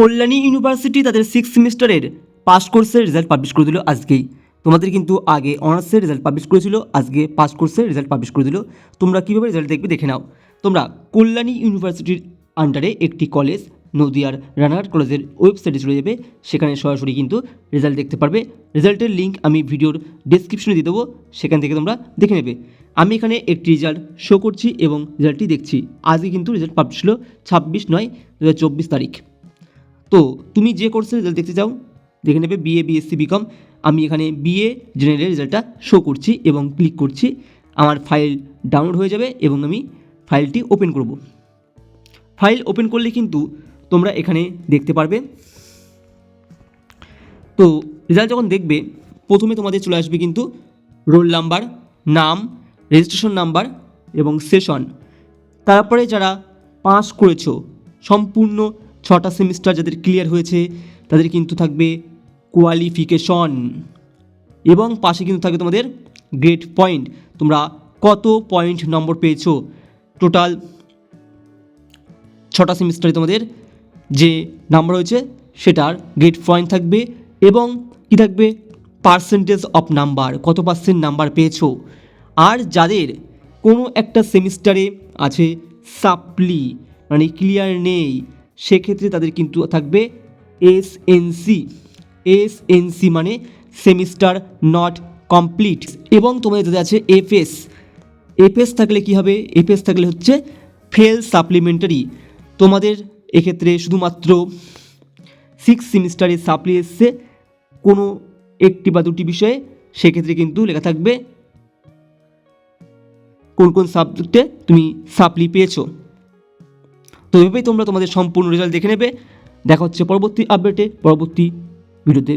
Kalyani university তাদের six সেমিস্টারের pass কোর্সের রেজাল্ট পাবলিশ করে দিল আজকেই। তোমাদের কিন্তু আগে অনার্সের রেজাল্ট পাবলিশ করেছিল, আজকে পাস কোর্সের রেজাল্ট পাবলিশ করে দিল। তোমরা কীভাবে রেজাল্ট দেখবে দেখে নাও। তোমরা কল্যাণী ইউনিভার্সিটির আন্ডারে একটি কলেজ নদিয়ার রানাঘাট কলেজের ওয়েবসাইটে চলে যাবে। সেখানে সরাসরি কিন্তু রেজাল্ট দেখতে পারবে। রেজাল্টের লিঙ্ক আমি ভিডিওর ডেসক্রিপশনে দিয়ে দেবো। সেখান থেকে তোমরা দেখে নেবে। আমি এখানে একটি রেজাল্ট শো করছি এবং রেজাল্টটি দেখছি। আজকে কিন্তু রেজাল্ট পাবলিশ হলো ছাব্বিশ নয় দু তারিখ। তো তুমি যে কোর্সের রেজাল্ট দেখতে চাও, দেখে নেবে বিএ বিএসসি বিকম আমি এখানে বিএ জেনারেলের রেজাল্টটা শো করছি এবং ক্লিক করছি। আমার ফাইল ডাউনলোড হয়ে যাবে এবং আমি ফাইলটি ওপেন করব। ফাইল ওপেন করলে কিন্তু তোমরা এখানে দেখতে পারবে। তো রেজাল্ট যখন দেখবে, প্রথমে তোমাদের চলে আসবে কিন্তু রোল নাম্বার নাম রেজিস্ট্রেশন নাম্বার এবং সেশন তারপরে যারা পাস করেছ, সম্পূর্ণ ছটা সেমিস্টার যাদের ক্লিয়ার হয়েছে, তাদের কিন্তু থাকবে কোয়ালিফিকেশন এবং পাশে কিন্তু থাকবে তোমাদের গ্রেড পয়েন্ট তোমরা কত পয়েন্ট নম্বর পেয়েছ? টোটাল ছটা সেমিস্টারে তোমাদের যে নাম্বার হয়েছে, সেটার গ্রেড পয়েন্ট থাকবে এবং কি থাকবে? পার্সেন্টেজ অফ নাম্বার কত পার্সেন্ট নাম্বার পেয়েছ? আর যাদের কোনো একটা সেমিস্টারে আছে সাপ্লি মানে ক্লিয়ার নেই সেক্ষেত্রে তাদের কিন্তু থাকবে এস এনসি এস এনসি মানে সেমিস্টার নট কমপ্লিট। এবং তোমাদের যাদের আছে এফএস এফএস থাকলে কি হবে? এফএস থাকলে হচ্ছে ফেল সাপ্লিমেন্টারি। তোমাদের এক্ষেত্রে শুধুমাত্র সিক্স সেমিস্টারে সাপ্লি এসছে কোনো একটি বা দুটি বিষয়ে, সেক্ষেত্রে কিন্তু লেখা থাকবে কোন কোন সাবজেক্টে তুমি সাপ্লি পেয়েছ। তো এভাবেই তোমরা তোমাদের সম্পূর্ণ রেজাল্ট দেখে নেবে। দেখা হচ্ছে পরবর্তী আপডেটে পরবর্তী ভিডিওতে